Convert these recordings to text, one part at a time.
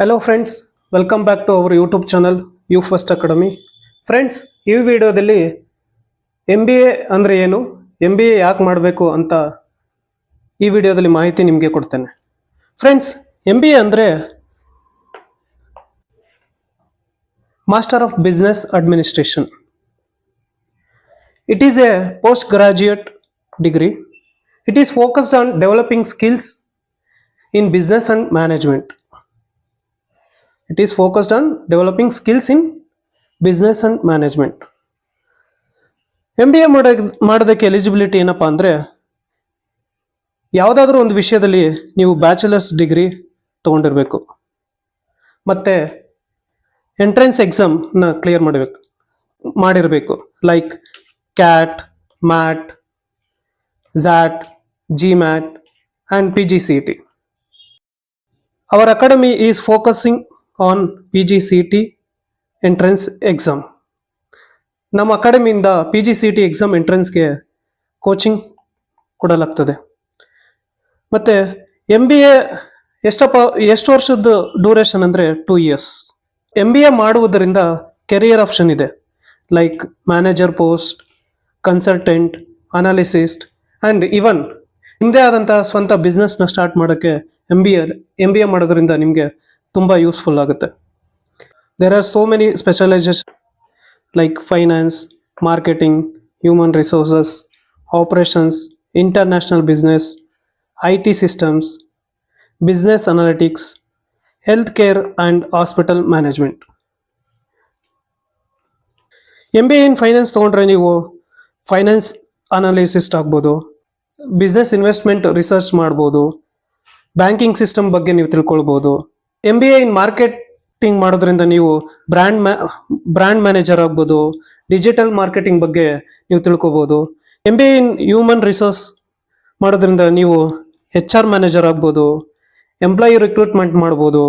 Hello friends welcome back to our YouTube channel U first academy friends ಈ ವಿಡಿಯೋದಲ್ಲಿ M B A ಅಂದರೆ ಏನು M B A ಯಾಕೆ ಮಾಡಬೇಕು ಅಂತ ಈ ವಿಡಿಯೋದಲ್ಲಿ ಮಾಹಿತಿ ನಿಮಗೆ ಕೊಡ್ತೇನೆ. ಫ್ರೆಂಡ್ಸ್ ಎಂ ಬಿ ಎ ಅಂದರೆ master of business administration it is a post graduate degree it is focused on developing skills in business and management it is focused on developing skills in business and management M B A ಮಾಡೋ ಮಾಡೋದಕ್ಕೆ eligibility ಏನಪ್ಪ ಅಂದರೆ, ಯಾವುದಾದ್ರೂ ಒಂದು ವಿಷಯದಲ್ಲಿ ನೀವು bachelors degree ತೊಗೊಂಡಿರಬೇಕು. ಮತ್ತು entrance ಎಕ್ಸಾಮ್ನ clear ಮಾಡಬೇಕು, ಮಾಡಿರಬೇಕು. Like CAT MAT XAT G MAT and P G C T Our academy P G C T entrance exam ನಮ್ಮ ಅಕಾಡೆಮಿಯಿಂದ P G C T exam ಎಂಟ್ರೆನ್ಸ್ಗೆ coaching ಕೊಡಲಾಗ್ತದೆ. ಮತ್ತು ಎಂ ಬಿ ಎ ಎಷ್ಟಪ್ಪ, ಎಷ್ಟು ವರ್ಷದ duration ಅಂದರೆ two years M B A ಮಾಡುವುದರಿಂದ career option ಇದೆ. Like manager post consultant analyst and even ನಿಮ್ಮದೇ ಆದಂಥ ಸ್ವಂತ ಬಿಸ್ನೆಸ್ನ ಸ್ಟಾರ್ಟ್ ಮಾಡೋಕ್ಕೆ M B A M B A ಮಾಡೋದ್ರಿಂದ ನಿಮಗೆ ತುಂಬ ಯೂಸ್ಫುಲ್ ಆಗುತ್ತೆ. There are so many specialisation like finance marketing human resources operations international business I T systems business analytics health care and hospital management M B A in finance ತೊಗೊಂಡ್ರೆ ನೀವು finance analyst ಆಗ್ಬೋದು business investment research ಮಾಡ್ಬೋದು banking system ಬಗ್ಗೆ ನೀವು ತಿಳ್ಕೊಳ್ಬೋದು. M B A in marketing ಮಾಡೋದ್ರಿಂದ ನೀವು brand ಮ್ಯಾ ಬ್ರ್ಯಾಂಡ್ ಮ್ಯಾನೇಜರ್ ಆಗ್ಬೋದು ಡಿಜಿಟಲ್ ಮಾರ್ಕೆಟಿಂಗ್ ಬಗ್ಗೆ ನೀವು ತಿಳ್ಕೊಬೋದು. M B A in human resource ಮಾಡೋದ್ರಿಂದ ನೀವು ಎಚ್ ಆರ್ ಮ್ಯಾನೇಜರ್ ಆಗ್ಬೋದು ಎಂಪ್ಲಾಯಿ ರಿಕ್ರೂಟ್ಮೆಂಟ್ ಮಾಡ್ಬೋದು,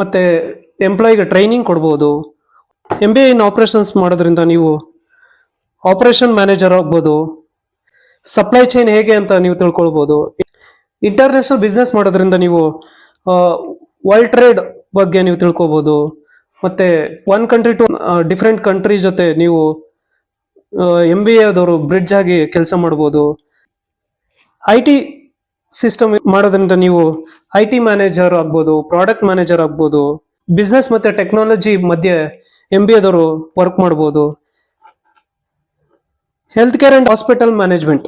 ಮತ್ತು ಎಂಪ್ಲಾಯಿಗೆ ಟ್ರೈನಿಂಗ್ ಕೊಡ್ಬೋದು. M B A in operations ಮಾಡೋದ್ರಿಂದ ನೀವು ಆಪರೇಷನ್ ಮ್ಯಾನೇಜರ್ ಆಗ್ಬೋದು. ಸಪ್ಲೈ ಚೈನ್ ಹೇಗೆ ಅಂತ ನೀವು ತಿಳ್ಕೊಳ್ಬೋದು. ಇಂಟರ್ನ್ಯಾಷನಲ್ ಬಿಸ್ನೆಸ್ ಮಾಡೋದ್ರಿಂದ ನೀವು ವರ್ಲ್ಡ್ ಟ್ರೇಡ್ ಬಗ್ಗೆ ನೀವು ತಿಳ್ಕೊಬೋದು. ಮತ್ತೆ one country to different country ಜೊತೆ ನೀವು ಎಂ ಬಿ ಎದವರು ಬ್ರಿಡ್ಜ್ ಆಗಿ ಕೆಲಸ ಮಾಡ್ಬೋದು. ಐ ಟಿ ಸಿಸ್ಟಮ್ ಮಾಡೋದ್ರಿಂದ ನೀವು ಐ ಟಿ ಮ್ಯಾನೇಜರ್ ಆಗ್ಬೋದು ಪ್ರಾಡಕ್ಟ್ ಮ್ಯಾನೇಜರ್ ಆಗ್ಬೋದು ಬಿಸ್ನೆಸ್ ಮತ್ತೆ ಟೆಕ್ನಾಲಜಿ ಮಧ್ಯೆ ಎಂ ಬಿ ಎದವರು ವರ್ಕ್ ಮಾಡ್ಬೋದು. Health care and hospital management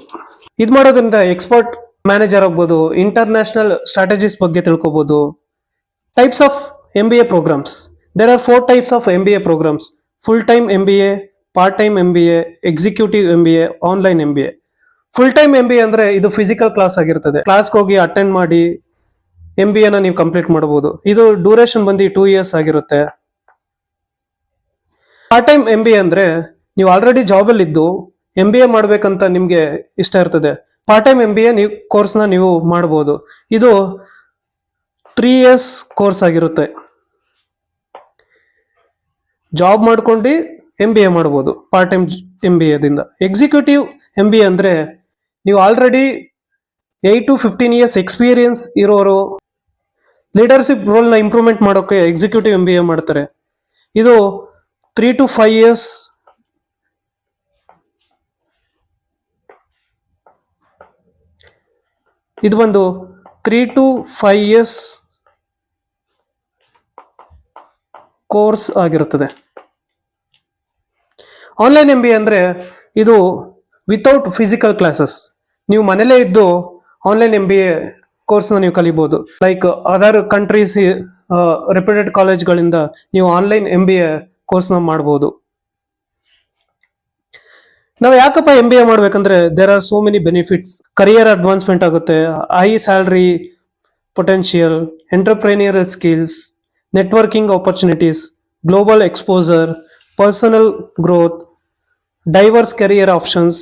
ಇದು ಮಾಡೋದ್ರಿಂದ ಎಕ್ಸ್ಪರ್ಟ್ ಮ್ಯಾನೇಜರ್ ಆಗ್ಬೋದು ಇಂಟರ್ನ್ಯಾಷನಲ್ ಸ್ಟ್ರಾಟಜೀಸ್ ಬಗ್ಗೆ ತಿಳ್ಕೊಬೋದು types of M B A programmes there are four types of M B A programmes full time M B A part time M B A executive M B A online M B A full time M B A ಅಂದ್ರೆ ಇದು physical class ಆಗಿರ್ತದೆ ಕ್ಲಾಸ್ಗೆ ಹೋಗಿ attend ಮಾಡಿ M B ಎನ ನೀವು complete ಮಾಡಬಹುದು ಇದು ಡ್ಯೂರೇಷನ್ ಬಂದು ಟೂ ಇಯರ್ಸ್ ಆಗಿರುತ್ತೆ part time M B A ಅಂದ್ರೆ ನೀವು ಆಲ್ರೆಡಿ ಜಾಬಲ್ಲಿದ್ದು ಎಂ ಬಿ ಎ ಮಾಡಬೇಕಂತ ನಿಮಗೆ ಇಷ್ಟ ಇರ್ತದೆ part time M B A ನೀವು ಕೋರ್ಸ್ನ ನೀವು ಮಾಡ್ಬೋದು. ಇದು ತ್ರೀ ಇಯರ್ಸ್ ಕೋರ್ಸ್ ಆಗಿರುತ್ತೆ. ಜಾಬ್ ಮಾಡ್ಕೊಂಡು ಎಂ ಬಿ ಎ ಮಾಡ್ಬೋದು ಪಾರ್ಟ್ ಟೈಮ್ ಎಂ ಬಿ ಎದಿಂದ ಎಕ್ಸಿಕ್ಯೂಟಿವ್ ಎಂ ಬಿ ಎ ಅಂದರೆ ನೀವು already eight to fifteen years experience ಇರೋರು ಲೀಡರ್ಶಿಪ್ ರೋಲ್ನ ಇಂಪ್ರೂವ್ಮೆಂಟ್ ಮಾಡೋಕ್ಕೆ ಎಕ್ಸಿಕ್ಯೂಟಿವ್ ಎಂ ಬಿ ಎ ಮಾಡ್ತಾರೆ. ಇದು ತ್ರೀ ಟು ಫೈವ್ ಇಯರ್ಸ್ ಇದು ಒಂದು three to five years course ಆಗಿರುತ್ತದೆ. ಆನ್ಲೈನ್ ಎಂ ಬಿ ಅಂದರೆ ಇದು ವಿತೌಟ್ ಫಿಸಿಕಲ್ ಕ್ಲಾಸಸ್ ನೀವು ಮನೇಲೇ ಇದ್ದು ಆನ್ಲೈನ್ ಎಂ ಬಿ ಎ ಕೋರ್ಸ್ನ ನೀವು ಕಲಿಬೋದು. ಲೈಕ್ ಅದರ್ ಕಂಟ್ರೀಸ್ ರೆಪ್ಯೂಟೆಡ್ ಕಾಲೇಜ್ಗಳಿಂದ ನೀವು ಆನ್ಲೈನ್ ಎಂ ಬಿ ಎ ಕೋರ್ಸ್ನ ಮಾಡ್ಬೋದು. ನಾವು ಯಾಕಪ್ಪ ಎಂ ಬಿ ಎ ಮಾಡ್ಬೇಕಂದ್ರೆ there are so many benefits career advancement ಆಗುತ್ತೆ high salary potential entrepreneur skills networking opportunities global exposure personal growth diverse career options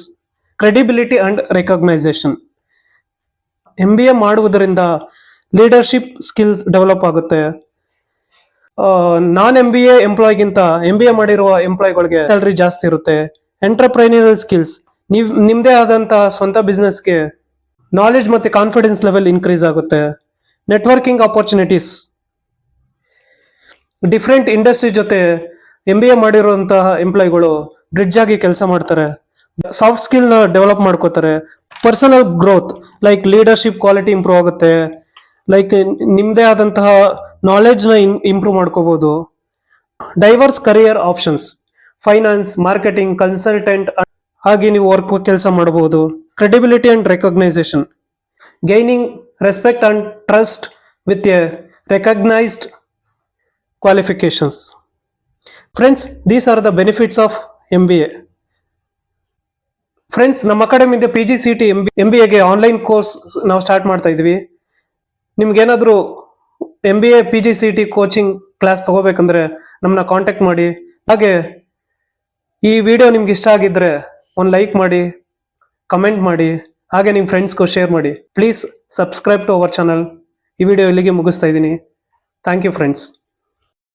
credibility and recognition M B A ಮಾಡುವುದರಿಂದ leadership skills develop ಆಗುತ್ತೆ. Non M B A ಎಂಪ್ಲಾಯ್ಗಿಂತ M B A ಮಾಡಿರುವ ಎಂಪ್ಲಾಯ್ಗಳಿಗೆ salary ಜಾಸ್ತಿ ಇರುತ್ತೆ. ಎಂಟರ್ಪ್ರೈನಿಯಲ್ skills ನೀವು ನಿಮ್ಮದೇ ಆದಂತಹ ಸ್ವಂತ ಬಿಸ್ನೆಸ್ಗೆ ನಾಲೆಜ್ ಮತ್ತು ಕಾನ್ಫಿಡೆನ್ಸ್ ಲೆವೆಲ್ ಇನ್ಕ್ರೀಸ್ ಆಗುತ್ತೆ. ನೆಟ್ವರ್ಕಿಂಗ್ ಆಪರ್ಚುನಿಟೀಸ್ ಡಿಫ್ರೆಂಟ್ ಇಂಡಸ್ಟ್ರಿ ಜೊತೆ ಎಂ ಬಿ ಎ ಮಾಡಿರುವಂತಹ ಎಂಪ್ಲಾಯ್ಗಳು ಬ್ರಿಡ್ಜ್ ಆಗಿ ಕೆಲಸ ಮಾಡ್ತಾರೆ. ಸಾಫ್ಟ್ ಸ್ಕಿಲ್ನ ಡೆವಲಪ್ ಮಾಡ್ಕೋತಾರೆ. Personal growth like leadership quality improve ಆಗುತ್ತೆ. ಲೈಕ್ ನಿಮ್ಮದೇ ಆದಂತಹ ನಾಲೆಡ್ಜ್ನ ಇಂಪ್ರೂವ್ ಮಾಡ್ಕೋಬೋದು. Diverse career options finance marketing consultant ಹಾಗೆ ನೀವು ವರ್ಕ್ ಕೆಲಸ ಮಾಡಬಹುದು credibility and recognition gaining respect and trust with a recognised qualifications friends these are the benefits of M B A friends ನಮ್ಮ ಅಕಾಡೆಮಿಯಿಂದ P G C T M B M B ಎಗೆ online course ನಾವು start ಮಾಡ್ತಾ ಇದ್ವಿ. ನಿಮ್ಗೇನಾದರೂ M B A P G C T coaching class ತಗೋಬೇಕಂದ್ರೆ ನಮ್ಮನ್ನ contact ಮಾಡಿ. ಹಾಗೆ ಈ ವಿಡಿಯೋ ನಿಮ್ಗೆ ಇಷ್ಟ ಆಗಿದ್ರೆ ಒಂದು ಲೈಕ್ ಮಾಡಿ ಕಮೆಂಟ್ ಮಾಡಿ, ಹಾಗೆ ನಿಮ್ಮ ಫ್ರೆಂಡ್ಸ್ಗೂ ಶೇರ್ ಮಾಡಿ. Please subscribe to our channel ಈ ವಿಡಿಯೋ ಇಲ್ಲಿಗೆ ಮುಗಿಸ್ತಾ ಇದ್ದೀನಿ. Thank you friends